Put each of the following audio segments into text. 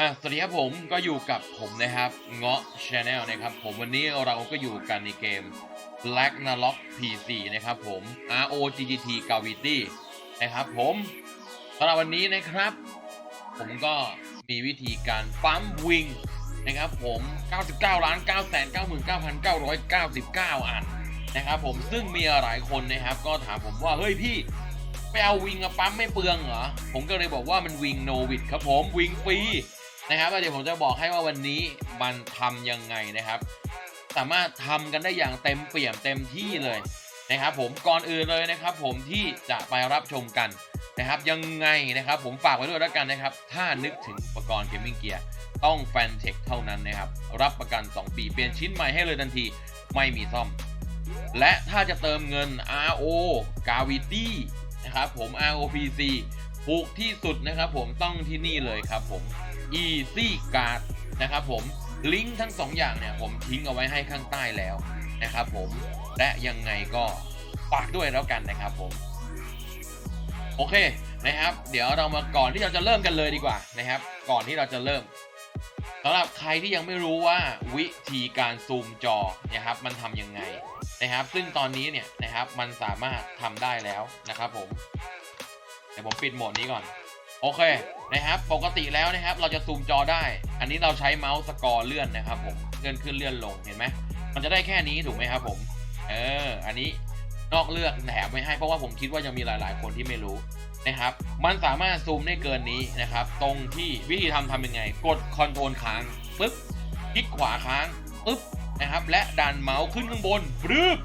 อะสวัสดีครับผมก็อยู่กับผมนะครับเงาะ Channel นะครับผมวันนี้เราก็อยู่กันในเกม Black n a l o c PC นะครับผม ROGGT Gravity นะครับผมสำหรับวันนี้นะครับ ผมก็มีวิธีการปั๊มวิงนะครับผม 99ล้าน9 9 9 9 999อันนะครับผมซึ่งมีหลายคนนะครับ ก็ถามผมว่า เฮ้ยพี่ไปเอาวิงมาปั๊มไม่เปลืองเหรอ ผมก็เลยบอกว่ามันวิงโนวิดครับผมวิงฟรี นะครับแล้วเดี๋ยวผมจะบอกให้ว่าวันนี้มันทำยังไงนะครับ สามารถทำกันได้อย่างเต็มเปี่ยมเต็มที่เลยนะครับ ผมก่อนอื่นเลยนะครับ ผมที่จะไปรับชมกันนะครับ ยังไงนะครับ ผมฝากไว้ด้วยแล้วกันนะครับ ถ้านึกถึงอุปกรณ์เกมมิ่งเกียร์ต้องแฟนเทคเท่านั้นนะครับ รับประกัน 2 ปีเปลี่ยนชิ้นใหม่ให้เลยทันทีไม่มีซ่อม และถ้าจะเติมเงิน RO Gravity นะครับผม ROPC ถูกที่สุดนะครับ ผมต้องที่นี่เลยครับผม Easy Card นะครับผมลิงก์ทั้ง 2 อย่างเนี่ยผมทิ้งเอาไว้ให้ข้างใต้แล้วนะครับผมและยังไงก็ฝากด้วยแล้วกันนะครับผม โอเคนะครับ เดี๋ยวเรามาก่อนที่เราจะเริ่มกันเลยดีกว่านะครับ ก่อนที่เราจะเริ่มสำหรับใครที่ยังไม่รู้ว่าวิธีการซูมจอนะครับ มันทำยังไงนะครับ ซึ่งตอนนี้เนี่ยนะครับมันสามารถทำได้แล้วนะครับผมเดี๋ยวผมปิดโหมดนี้ก่อน โอเคนะครับปกติแล้วนะครับ เราจะซูมจอได้ อันนี้เราใช้เมาส์สกอร์เลื่อนนะครับผมเลื่อนขึ้นเลื่อนลงเห็นไหมมันจะได้แค่นี้ถูกไหมครับผม เออ อันนี้นอกเลือกแถมไม่ให้เพราะว่าผมคิดว่ายังมีหลาย ๆ คนที่ไม่รู้นะครับ มันสามารถซูมได้เกินนี้นะครับ ตรงที่วิธีทำทำยังไง กดคอนโทรลค้างปึ๊บคลิกขวาค้างปึ๊บนะครับ และดันเมาส์ขึ้นข้างบนบรืบ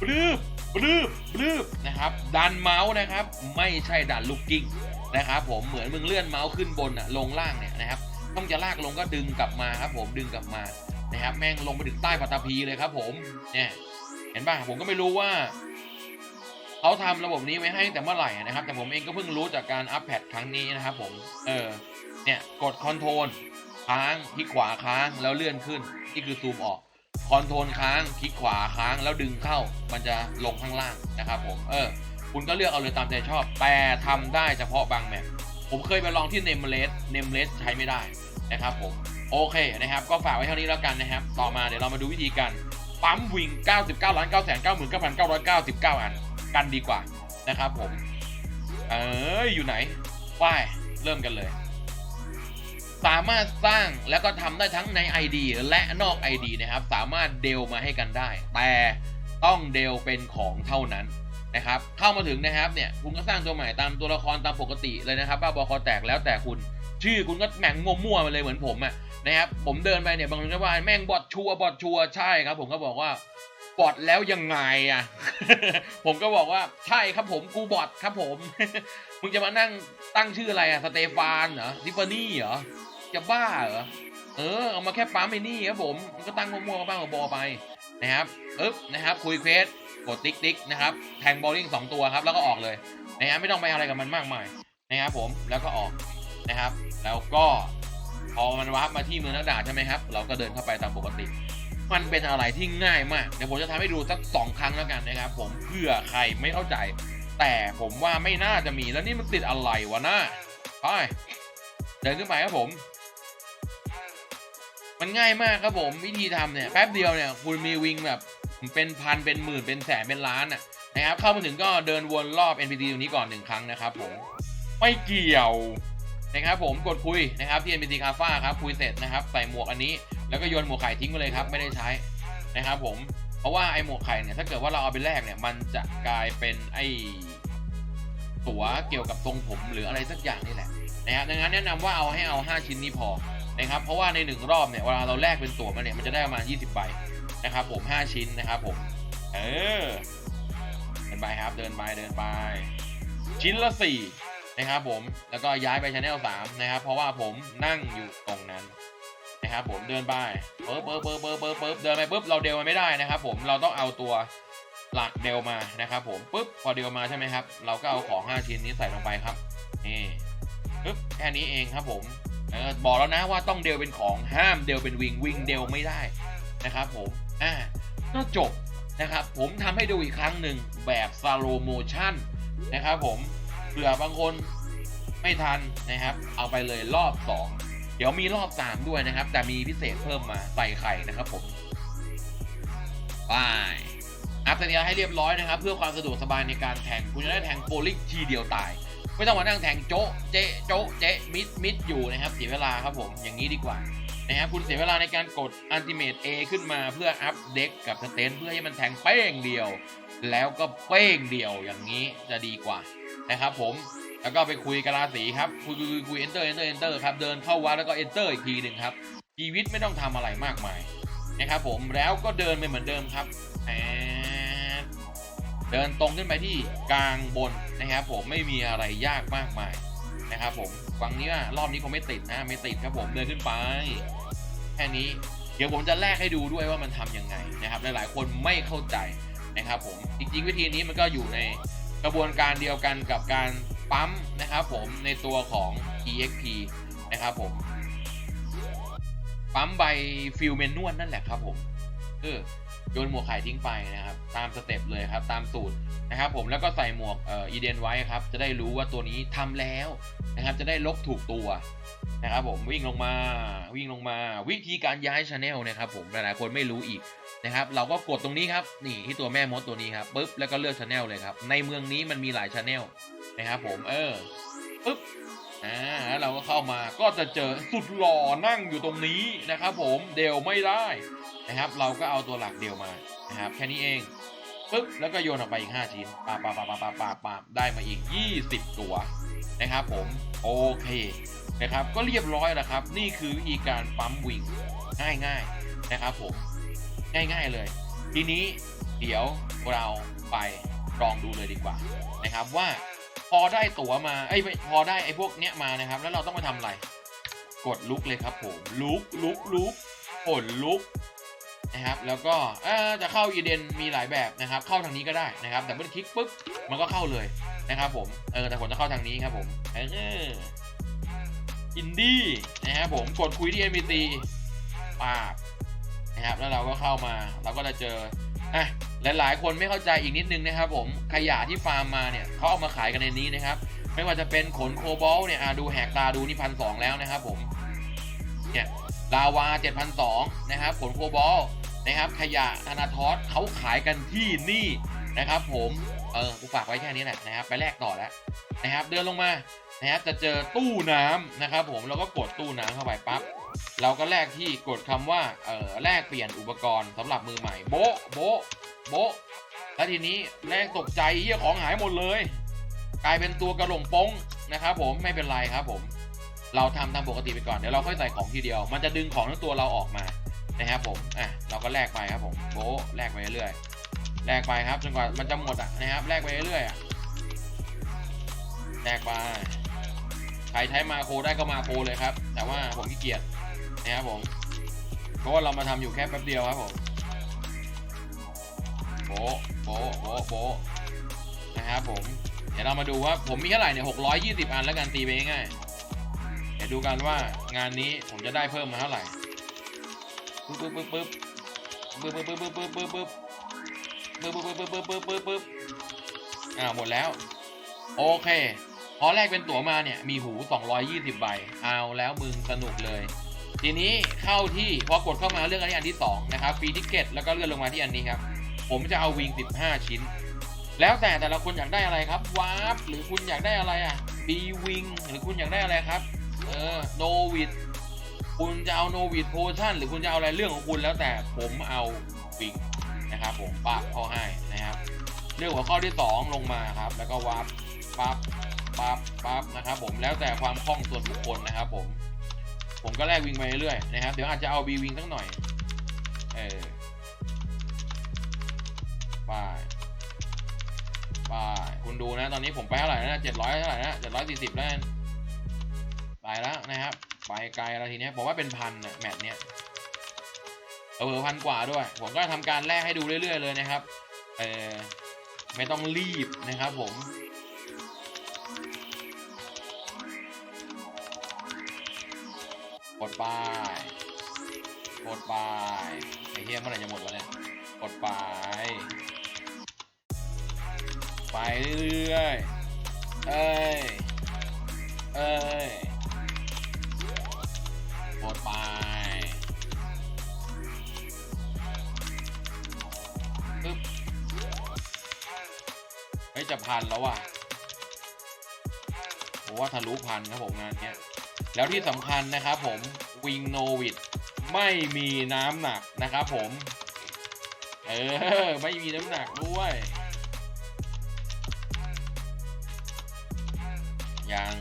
บลืบบลืบบลืบนะครับ ดันเมาส์นะครับ ไม่ใช่ดันลูกกิ้ง นะครับผมเหมือนมึงเลื่อนเมาส์ขึ้นบนอะลงล่างเนี่ยนะครับต้องจะลากลงก็ดึงกลับมาครับผมดึงกลับมานะครับแม่งลงไปถึงใต้ปัตตภีเลยครับผมเนี่ยเห็นป่ะผมก็ไม่รู้ว่าเขาทำระบบนี้ไว้ให้แต่เมื่อไหร่นะครับ แต่ผมเองก็เพิ่งรู้จากการอัปแพดครั้งนี้นะครับผมเออเนี่ยกดคอนโทรลค้างคลิกขวาค้างแล้วเลื่อนขึ้นนี่คือซูมออกคอนโทรลค้างคลิกขวาค้างแล้วดึงเข้ามันจะลงข้างล่างนะครับผมเออ คุณก็เลือกเอาเลยตามใจชอบ แต่ทำได้เฉพาะบางแมปผมเคยไปลองที่เนมเลสเนมเลสใช้ไม่ได้นะครับผมโอเคนะครับ ก็ฝากไว้เท่านี้แล้วกันนะครับ ต่อมาเดี๋ยวเรามาดูวิธีการปั๊มวิง 99ล้าน9 9 9 9 9 9 อัน กันดีกว่านะครับผม เอออยู่ไหนป้ายเริ่มกันเลย สามารถสร้างแล้วก็ทำได้ทั้งใน ID และนอก ID นะครับ สามารถเดลมาให้กันได้ แต่ต้องเดลเป็นของเท่านั้น นะครับเข้ามาถึงนะครับเนี่ยคุณก็สร้างตัวใหม่ตามตัวละครตามปกติเลยนะครับบ้าบอคอแตกแล้วแต่คุณ ชื่อคุณก็แม่งงมั่วมาเลยเหมือนผมอะนะครับผมเดินไปเนี่ยบางคนก็ว่าแม่งบอทชัวบอทชัวใช่ครับ ผมก็บอกว่าบอทแล้วยังไงอะผมก็บอกว่าใช่ครับผมกูบอทครับผมมึงจะมานั่งตั้งชื่ออะไรอะสเตฟานเหรอทิฟฟานี่เหรอจะบ้าเหรอเออเอามาแค่ปั๊มไอ้นี่ครับผมมันก็ตั้งมั่วๆบ้างบอไปนะครับเอ๊บนะครับคุยเควส กดติ๊กติ๊กนะครับแทงบอลลิงสองตัวครับแล้วก็ออกเลยนะครับไม่ต้องไปอะไรกับมันมากมายนะครับผมแล้วก็ออกนะครับ แล้วก็พอมันวาร์ปมาที่เมืองนักดาใช่ไหมครับ เราก็เดินเข้าไปตามปกติ มันเป็นอะไรที่ง่ายมากเดี๋ยวผมจะทำให้ดูสักสองครั้งแล้วกันนะครับ ผมเพื่อใครไม่เข้าใจ แต่ผมว่าไม่น่าจะมีแล้วนี่มันติดอะไรวะน้าไปเดินขึ้นไปครับผม มันง่ายมากครับผมวิธีทำเนี่ยแป๊บเดียวเนี่ยคุณมีวิงแบบ เป็นพันเป็นหมื่นเป็นแสนเป็นล้านอะนะครับเข้ามาถึงก็เดินวนรอบ NPC ตรงนี้ก่อนหนึ่งครั้งนะครับผมไม่เกี่ยวนะครับผมกดคุยนะครับที่ NPC คาฟ้าครับคุยเสร็จนะครับใส่หมวกอันนี้ แล้วก็โยนหมวกไข่ทิ้งไปเลยครับไม่ได้ใช้นะครับผมเพราะว่าไอ้หมวกไข่เนี่ยถ้าเกิดว่าเราเอาไปแลกเนี่ยมันจะกลายเป็นไอ้ตั๋วเกี่ยวกับทรงผมหรืออะไรสักอย่างนี่แหละนะครับดังนั้นแนะนำว่าเอาให้เอา 5 ชิ้นนี้พอนะครับเพราะว่าใน 1 รอบเนี่ยเวลาเราแลกเป็นตั๋วมาเนี่ยมันจะได้ประมาณ 20 ใบ นะครับผม 5 ชิ้นนะครับผม เออ เดินไปครับ เดินไป เดินไป ชิ้นละ 4 นะครับผม แล้วก็ย้ายไปช anel 3นะครับ เพราะว่าผมนั่งอยู่ตรงนั้นนะครับผม เดินไปเปิ๊บเปิ๊บเปิ๊บเปิ๊บเปิ๊บเปิ๊บเดินไปปุ๊บ เราเดลมันไม่ได้นะครับผม เราต้องเอาตัวหลักเดลมานะครับผมปุ๊บพอเดลมาใช่ไหมครับ เราก็เอาของ 5 ชิ้นนี้ใส่ลงไปครับนี่ปึ๊บแค่นี้เองครับผมบอกแล้วนะว่าต้องเดลเป็นของห้ามเดลเป็นวิงวิงเดลไม่ได้นะครับผม อ่าก็จบนะครับ ผมทำให้ดูอีกครั้งหนึ่งแบบ slow motion นะครับผมเผื่อบางคนไม่ทันนะครับ เอาไปเลยรอบ 2 เดี๋ยวมีรอบ 3 ด้วยนะครับ แต่มีพิเศษเพิ่มมาใส่ไข่นะครับผมไปอัพสัญญาให้เรียบร้อยนะครับ เพื่อความสะดวกสบายในการแทงคุณจะได้แทงโปลิกทีเดียวตาย ไม่ต้องมานั่งแทงโจ๊ะเจ๊โจ๊ะเจ๊มิดมิดอยู่นะครับเสียเวลาครับผมอย่างนี้ดีกว่า นะครับคุณเสียเวลาในการกดอันติเมต A ขึ้นมาเพื่ออัพเด็กกับสเตนเพื่อให้มันแทงเป้งเดียว แล้วก็เป้งเดียวอย่างนี้จะดีกว่านะครับผมแล้วก็ไปคุยกับราศีครับ คุยคุยคุย enter enter enter ครับเดินเข้าวัดแล้วก็ enter อีกทีหนึ่งครับชีวิตไม่ต้องทำอะไรมากมายนะครับผมแล้วก็เดินไปเหมือนเดิมครับเดินตรงขึ้นไปที่กลางบนนะครับผมไม่มีอะไรยากมากมาย นะครับผมฟังนี้ว่ารอบนี้คงไม่ติดนะไม่ติดครับผมเดินขึ้นไปแค่นี้เดี๋ยวผมจะแลกให้ดูด้วยว่ามันทำยังไงนะครับหลายๆคนไม่เข้าใจนะครับผมจริงๆวิธีนี้มันก็อยู่ในกระบวนการเดียวกันกับการปั๊มนะครับผมในตัวของ EXP นะครับผมปั๊มใบฟิลเมนนวลนั่นแหละครับผมเออ โยนหมวกไข่ทิ้งไปนะครับ ตามสเต็ปเลยครับตามสูตรนะครับ ผมแล้วก็ใส่หมวกเอ่ออีเดนไว้ครับ จะได้รู้ว่าตัวนี้ทำแล้วนะครับ จะได้ลบถูกตัวนะครับ ผมวิ่งลงมาวิ่งลงมา วิธีการย้ายช anel นะครับ ผมหลายๆคนไม่รู้อีกนะครับ เราก็กดตรงนี้ครับนี่ที่ตัวแม่มดตัวนี้ครับปุ๊บแล้วก็เลือกช anel เลยครับ ในเมืองนี้มันมีหลายช anel นะครับ ผมเออปุ๊บอ่าแล้วเราก็เข้ามาก็จะเจอสุดหล่อนั่งอยู่ตรงนี้นะครับ ผมเดวไม่ได้ นะครับ เราก็เอาตัวหลักเดียวมานะครับแค่นี้เองปุ๊บแล้วก็โยนออกไปอีก 5 ชิ้นปาปาปาปาปาปาปาได้มาอีก 20 ตัวนะครับผมโอเคนะครับก็เรียบร้อยแล้วครับ นี่คือวิธีการปั๊มวิงง่ายๆนะครับผมง่ายๆเลย ทีนี้เดี๋ยวเราไปลองดูเลยดีกว่านะครับว่าพอได้ตั๋วมาไอ้พอได้ไอ้พวกเนี้ยมานะครับ แล้วเราต้องมาทำอะไร กดลุกเลยครับผมลุกลุกลุกกดลุก นะครับ แล้วก็จะเข้าอีเดนมีหลายแบบนะครับ เข้าทางนี้ก็ได้นะครับ แต่เมื่อคลิกปุ๊บมันก็เข้าเลยนะครับผม เออแต่ผมจะเข้าทางนี้ครับผมเอออินดี้นะครับผมกดคุยที่ NPC ปาบนะครับแล้วเราก็เข้ามาเราก็จะเจออะหลายๆ คนไม่เข้าใจอีกนิดนึงนะครับผมขยะที่ฟาร์มมาเนี่ยเขาเอามาขายกันในนี้นะครับ ไม่ว่าจะเป็นขนโคบอลเนี่ยดูแหกตาดูนี่พันสองแล้วนะครับผมเนี่ยลาวาเจ็ดพันสองนะครับขนโคบอล นะครับ ขยะธนาทอสเขาขายกันที่นี่นะครับ ผมเออกูฝากไว้แค่นี้แหละนะครับไปแลกต่อแล้วนะครับ เดินลงมานะครับจะเจอตู้น้ำนะครับ ผมเราก็กดตู้น้ำเข้าไปปั๊บเราก็แลกที่กดคำว่าเออแลกเปลี่ยนอุปกรณ์สำหรับมือใหม่โบโบโบแล้วทีนี้แลกตกใจเฮียของหายหมดเลย กลายเป็นตัวกระหลงปงนะครับผมไม่เป็นไรครับผม เราทำตามปกติไปก่อนเดี๋ยวเราค่อยใส่ของทีเดียว มันจะดึงของทั้งตัวเราออกมา นะครับผม อะ เราก็แลกไปครับผมโบแลกไปเรื่อยๆแลกไปครับจนกว่ามันจะหมดอะนะครับแลกไปเรื่อยๆอะแลกไปใครใช้มาโคได้ก็มาโคเลยครับ แต่ว่าผมขี้เกียจนะครับผม เพราะว่าเรามาทำอยู่แค่แป๊บเดียวครับผมโบโบโบโบนะครับผม เดี๋ยวเรามาดูว่าผมมีเท่าไหร่เนี่ยหกร้อยยี่สิบอันแล้วกันตีไปง่ายๆเดี๋ยวดูกันว่างานนี้ผมจะได้เพิ่มมาเท่าไหร่ ปึ๊บปึ๊บปึ๊บปึ๊บปึ๊บปึ๊บปึ๊บปึ๊บปึ๊บปึ๊บปึ๊บปึ๊บปึ๊บปึ๊บปึ๊บปึ๊บอ่าหมดแล้ว โอเคพอแรกเป็นตั๋วมาเนี่ย มีหู 220 ใบ เอาแล้วมึงสนุกเลย ทีนี้เข้าที่พอกดเข้ามาเลือกอันนี้อันที่ 2 นะครับฟรีทิเกตแล้วก็เลื่อนลงมาที่อันนี้ครับ ผมจะเอาวิง 15 ชิ้น แล้วแต่แต่ละคนอยากได้อะไรครับวาร์ปหรือคุณอยากได้อะไรอะบีวิงหรือคุณอยากได้อะไรครับ เออโนวิด คุณจะเอาโนวิดโพชั่นหรือคุณจะเอาอะไรเรื่องของคุณแล้วแต่ผมเอาวิงนะครับผมปะเข้าให้นะครับเรื่องหัวข้อที่ 2 ลงมาครับ แล้วก็วาร์ปปั๊บปั๊บปั๊บนะครับผมแล้วแต่ความคล่องส่วนบุคคลนะครับผม ผมก็แลกวิงไปเรื่อยๆนะครับ เดี๋ยวอาจจะเอาบีวิงสักหน่อยเออไปไปคุณดูนะ ตอนนี้ผมไปเท่าไหร่นะเจ็ดร้อยเท่าไหร่นะเจ็ดร้อยสี่สิบแล้วไปแล้วนะครับ ไปไกลแล้วทีเนี้ยผมว่าเป็นพันนะแมตช์เนี้ยเออพันกว่าด้วย ผมก็ทำการแลกให้ดูเรื่อย ๆ เลยนะครับเออไม่ต้องรีบนะครับผมกดไปกดไปไอเฮียเมื่อไหร่จะหมดวะเนี่ยกดไป ไปเรื่อยๆเอ้ยเอ้ย ไป ปึ๊บเฮ้ยจะพันแล้วว่ะผมว่าทะลุพันครับผมงานเนี้ย แล้วที่สำคัญนะครับผมวิงโนวิดไม่มีน้ำหนักนะครับผม เออ ไม่มีน้ำหนักด้วยยัง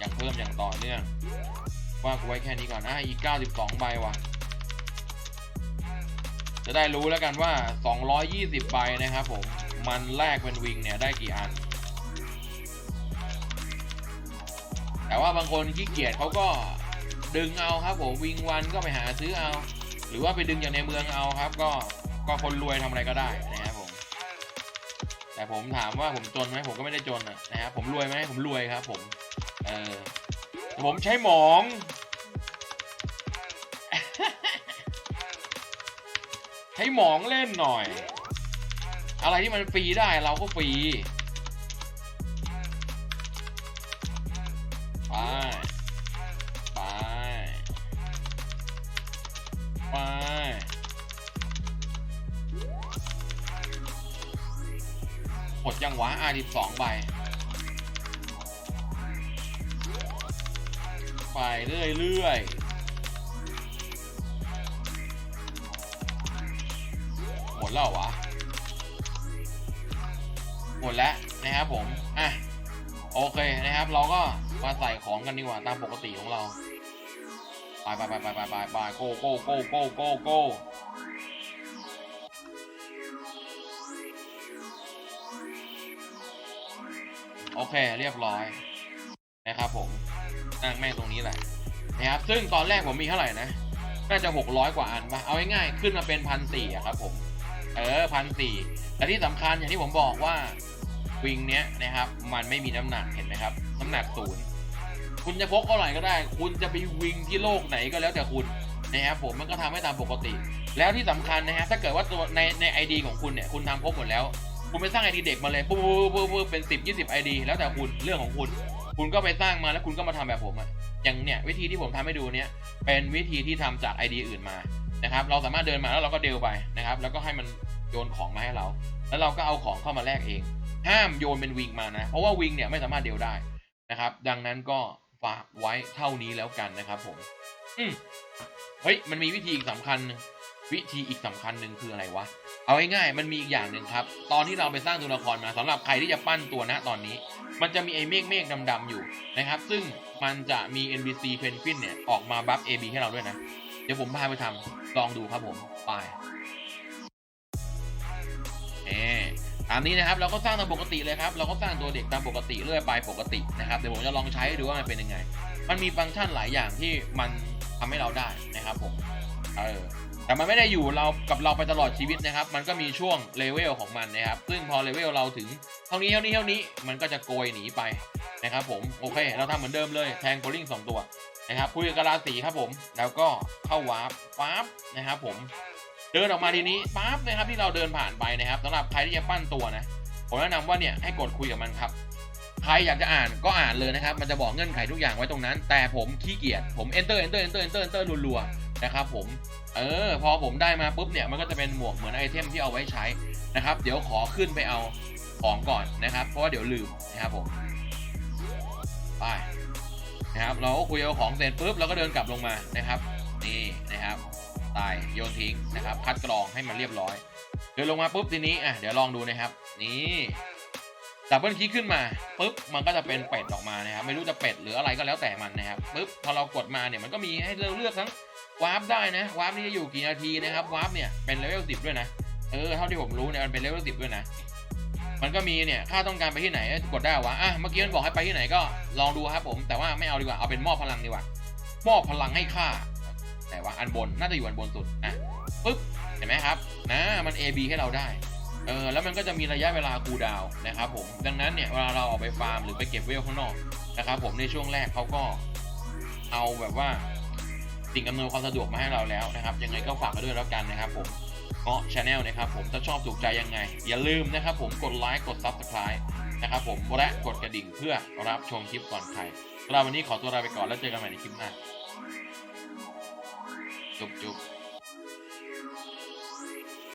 ยังเพิ่มอย่างต่อเนื่อง ว่ากูไว้แค่นี้ก่อนอะอีก 92 ใบว่ะ จะได้รู้แล้วกันว่า 220 ใบนะครับผม มันแลกเป็นวิงเนี่ยได้กี่อัน แต่ว่าบางคนขี้เกียจเขาก็ดึงเอาครับผมวิงวันก็ไปหาซื้อเอา หรือว่าไปดึงจากในเมืองเอาครับ ก็ก็คนรวยทำอะไรก็ได้นะครับผม แต่ผมถามว่าผมจนไหมผมก็ไม่ได้จนนะครับผมรวยไหมผมรวยครับ ผม เออ ผมใช้หมอง ใช้หมองเล่นหน่อย อะไรที่มันฟรีได้เราก็ฟรีไปไปไปหมดยังวะ R12 ใบ ไปเรื่อยๆ หมดแล้วเหรอวะ หมดแล้วนะครับผม อะ โอเคนะครับ เราก็มาใส่ของกันดีกว่าตามปกติของเรา ไปไปไปไปไปไปไปโก้โก้โก้โก้โก้โก้โอเค เรียบร้อยนะครับผม นั่งแม่งตรงนี้แหละนะครับซึ่งตอนแรกผมมีเท่าไหร่นะน่าจะหกร้อยกว่าอันปะเอาง่ายๆขึ้นมาเป็นพันสี่ครับผมเออพันสี่และที่สำคัญอย่างที่ผมบอกว่าวิงเนี้ยนะครับมันไม่มีน้ำหนักเห็นไหมครับ น้ำหนักศูนย์คุณจะพกเท่าไหร่ก็ได้ คุณจะไปวิงที่โลกไหนก็แล้วแต่คุณนะครับผมมันก็ทำให้ตามปกติ แล้วที่สำคัญนะฮะถ้าเกิดว่าตัวในในไอดีของคุณเนี่ยคุณทำครบหมดแล้ว คุณไปสร้างไอดีเด็กมาเลยปุ๊บปุ๊บปุ๊บปุ๊บเป็นสิบยี่สิบไอดีแล้วแต่คุณเรื่องของคุณ คุณก็ไปสร้างมาแล้วคุณก็มาทำแบบผมอะอย่างเนี่ยวิธีที่ผมทำให้ดูเนี่ยเป็นวิธีที่ทำจากไอเดียอื่นมานะครับ เราสามารถเดินมาแล้วเราก็เดลไปนะครับ แล้วก็ให้มันโยนของมาให้เรา แล้วเราก็เอาของเข้ามาแลกเอง ห้ามโยนเป็นวิงมานะ เพราะว่าวิงเนี่ยไม่สามารถเดลได้นะครับ ดังนั้นก็ฝากไว้เท่านี้แล้วกันนะครับ ผม อืมเฮ้ยมันมีวิธีอีกสำคัญ วิธีอีกสำคัญหนึ่งคืออะไรวะ เอาง่ายๆมันมีอีกอย่างหนึ่งครับ ตอนที่เราไปสร้างตัวละครมาสำหรับใครที่จะปั้นตัวนะตอนนี้ มันจะมีไอ้เมฆเมฆดำๆอยู่นะครับ ซึ่งมันจะมี NPC เพนกวินเนี่ยออกมาบัฟ AB ให้เราด้วยนะ เดี๋ยวผมพาไปทำลองดูครับผม ไปเอตามนี้นะครับเราก็สร้างตามปกติเลยครับ เราก็สร้างตัวเด็กตามปกติเรื่อยไปปกตินะครับเดี๋ยวผมจะลองใช้ดูว่ามันเป็นยังไง มันมีฟังก์ชันหลายอย่างที่มันทำให้เราได้นะครับผม เออ แต่มันไม่ได้อยู่เรากับเราไปตลอดชีวิตนะครับ มันก็มีช่วงเลเวลของมันนะครับ ซึ่งพอเลเวลเราถึงเท่านี้เท่านี้เท่านี้ มันก็จะโกยหนีไปนะครับผม โอเค เราทำเหมือนเดิมเลยแทงโคลิงสองตัวนะครับคุยกับราสีครับผม แล้วก็เข้าวาร์ปปั๊บนะครับผม เดินออกมาทีนี้ปั๊บนะครับที่เราเดินผ่านไปนะครับสำหรับใครที่จะปั้นตัวนะ ผมแนะนำว่าเนี่ยให้กดคุยกับมันครับ ใครอยากจะอ่านก็อ่านเลยนะครับ มันจะบอกเงื่อนไขทุกอย่างไว้ตรงนั้น แต่ผมขี้เกียจ ผม enter enter enter enter enter รัวๆ นะครับผม เออ พอผมได้มาปุ๊บเนี่ย มันก็จะเป็นหมวกเหมือนไอเทมที่เอาไว้ใช้นะครับ เดี๋ยวขอขึ้นไปเอาของก่อนนะครับ เพราะว่าเดี๋ยวลืมนะครับผม ไปนะครับ เราก็คุยเอาของเสร็จปุ๊บเราก็เดินกลับลงมานะครับ นี่นะครับตายโยนทิ้งนะครับ คัดกรองให้มันเรียบร้อย เดินลงมาปุ๊บทีนี้อะเดี๋ยวลองดูนะครับ นี่ดับเบิลคลิกขึ้นมาปุ๊บมันก็จะเป็นเป็ดออกมานะครับ ไม่รู้จะเป็ดหรืออะไรก็แล้วแต่มันนะครับปุ๊บพอเรากดมาเนี่ยมันก็มีให้เราเลือกทั้ง วาร์ปได้นะวาร์ปนี่จะอยู่กี่นาทีนะครับวาร์ปเนี่ยเป็นเลเวลสิบด้วยนะเออเท่าที่ผมรู้เนี่ยมันเป็นเลเวลสิบด้วยนะมันก็มีเนี่ยค่าต้องการไปที่ไหนกดได้วะอะเมื่อกี้มันบอกให้ไปที่ไหนก็ลองดูครับผมแต่ว่าไม่เอาดีกว่าเอาเป็นมอบพลังดีกว่ามอบพลังให้ค่าแต่ว่าอันบนน่าจะอยู่อันบนสุดอะปุ๊บเห็นไหมครับนะมัน AB ให้เราได้เออแล้วมันก็จะมีระยะเวลาคูดาวนะครับผมดังนั้นเนี่ยเวลาเราออกไปฟาร์มหรือไปเก็บเวลข้างนอกนะครับผมในช่วงแรกเขาก็เอาแบบว่า สิ่งอำนวยความสะดวกมาให้เราแล้วนะครับ ยังไงก็ฝากกันด้วยแล้วกันนะครับผมเงาะชาแนลนะครับผมถ้าชอบถูกใจยังไง อย่าลืมนะครับผมกดไลค์กด Subscribe นะครับผมและกดกระดิ่งเพื่อรับชมคลิปก่อนใครเราวันนี้ขอตัวลาไปก่อนแล้วเจอกันใหม่ในคลิปหน้าจุ๊บจุ๊บ